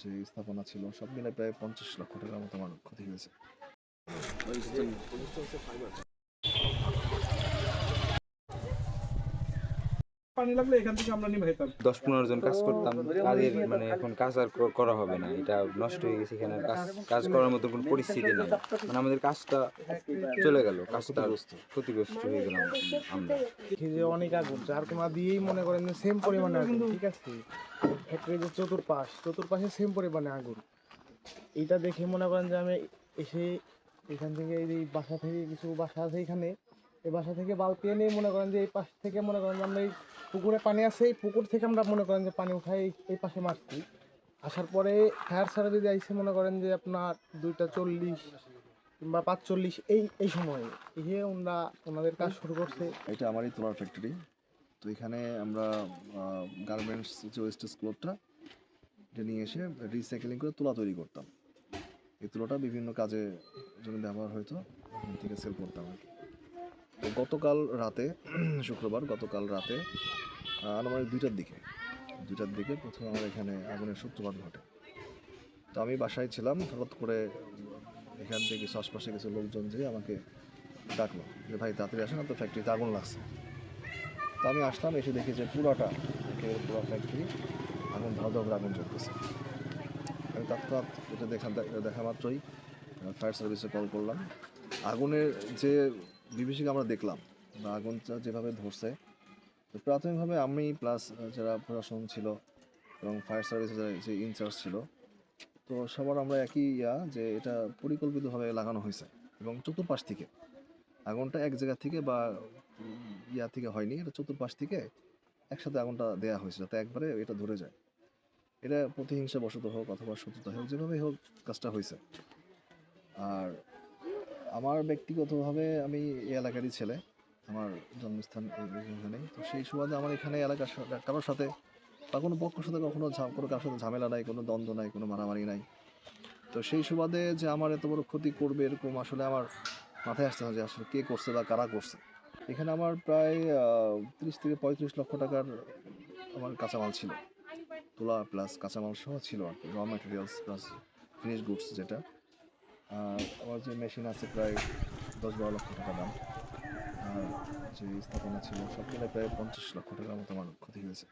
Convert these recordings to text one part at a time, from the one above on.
যে স্থাপনা ছিল সব মিলে প্রায় পঞ্চাশ লক্ষ টাকার মতো আমার ক্ষতি হয়েছে। পানি লাগলে এখান থেকে আমরা নিভাইতাম। দশ পনেরো জন কাজ করতাম। কাজের মানে এখন কাজ আর করা হবে না। এটা নষ্ট হয়ে গেছে এখানে। কাজ কাজ করার মতো কোনো পরিস্থিতি নেই। মানে আমাদের কাজটা চলে গেল। কাজটা ক্ষতিগ্রস্ত হয়ে গেলাম আমরা। যে অনেক আগুন যার কোনা দিয়েই মনে করেন সেম পরিমাণে আগুন ঠিক আছে? ফ্যাক্টরি যে চতুর্পাশ চতুর্পাশে সেম পরিমাণে আগুন। এইটা দেখে মনে করেন যে আমি এসে এখান থেকে এই যে বাসা থেকে কিছু বাসা আছে এখানে এই বাসা থেকে বালতি এনে মনে করেন যে এই পাশ থেকে মনে করেন যে আমরা এই পুকুরে পানি আছে, এই পুকুর থেকে আমরা মনে করেন যে পানি উঠাই এই- পাশে মারছি। আসার পরে ফায়ার সার্ভিস আইসে মনে করেন যে আপনার দুইটা চল্লিশ কিংবা পাঁচচল্লিশ এই এই সময়ে। এই ওনারা ওনাদের কাজ শুরু করছে। এটা আমারই তোলার ফ্যাক্টরি তো এখানে আমরা গার্মেন্টস যে ওয়েস্টেজ ক্লোথটা এটা নিয়ে এসে রিসাইকেলিং করে তুলা তৈরি করতাম। এই তুলাটা বিভিন্ন কাজে জন্য ব্যবহার হতো থেকে সেল করতাম আর কি। গতকাল রাতে, শুক্রবার গতকাল রাতে, আনুমানিক দুইটার দিকে দুইটার দিকে প্রথমে আমার এখানে আগুনের সূত্রপাত ঘটে। তো আমি বাসায় ছিলাম, হঠাৎ করে এখান থেকে কিছু আশপাশে কিছু লোকজন যে আমাকে ডাকলো যে, ভাই, তাড়াতাড়ি আসেন তো ফ্যাক্টরিতে আগুন লাগছে। তো আমি আসলাম, এসে দেখি যে পুরাটা পুরো ফ্যাক্টরি আগুন ধাও করে আগুন চলতেছে আমি তৎক্ষণাৎ এটা দেখা দেখা মাত্রই ফায়ার সার্ভিসে কল করলাম। আগুনের যে বিভীষিকা আমরা দেখলাম বা আগুনটা যেভাবে ধরছে। তো প্রাথমিকভাবে আমি প্লাস যারা প্রশাসন ছিল এবং ফায়ার সার্ভিসের যে ইনচার্জ ছিল, তো সবার আমরা একই ইয়া যে এটা পরিকল্পিতভাবে লাগানো হয়েছে এবং চতুর্পাশ থেকে। আগুনটা এক জায়গা থেকে বা ইয়া থেকে হয়নি, এটা চতুর্পাশ থেকে একসাথে আগুনটা দেয়া হয়েছে যাতে একবারে এটা ধরে যায়। এটা প্রতিহিংসা বশত হোক অথবা শত্রুতা হোক, যেভাবেই হোক কাজটা হয়েছে। আর আমার ব্যক্তিগতভাবে আমি এই এলাকারই ছেলে। আমার জন্মস্থান এখানেই তো সেই সুবাদে আমার এখানে এলাকার কারোর সাথে বা কোনো পক্ষের সাথে কখনো কোনো কারোর সাথে ঝামেলা নাই, কোনো দ্বন্দ্ব নাই, কোনো মারামারি নাই। তো সেই সুবাদে যে আমার এত বড় ক্ষতি করবে এরকম আসলে আমার মাথায় আসছে না যে আসলে কে করছে বা কারা করছে। এখানে আমার প্রায় তিরিশ থেকে পঁয়ত্রিশ লক্ষ টাকার আমার কাঁচামাল ছিল। তোলা প্লাস কাঁচামাল সহ ছিল আর কি র ম্যাটেরিয়ালস প্লাস ফিনিশ গুডস যেটা। আমার যে মেশিন আছে প্রায় দশ বারো লক্ষ টাকা দাম। আর যে স্থাপনা ছিল সব মিলে প্রায় পঞ্চাশ লক্ষ টাকার মতো আমার ক্ষতি হয়েছে।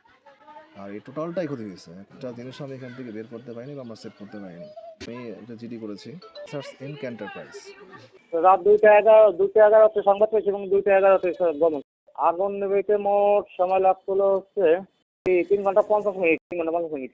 আর এই টোটালটাই ক্ষতি হয়েছে। একটা জিনিস আমি এখান থেকে বের করতে পারিনি বা আমরা সেভ করতে পারিনি। আমি এটা জিডি করেছি সার্চ ইন এন্টারপ্রাইজ রাত দুইটা এগারো দুইটা এগারোতে সংবাদ পেয়েছি এবং দুইটা এগারোতে গমন। আগুন নেবেতে মোট সময় লাগছিল হচ্ছে তিন ঘণ্টা পঞ্চাশ মিনিট তিন ঘণ্টা পঞ্চাশ মিনিট।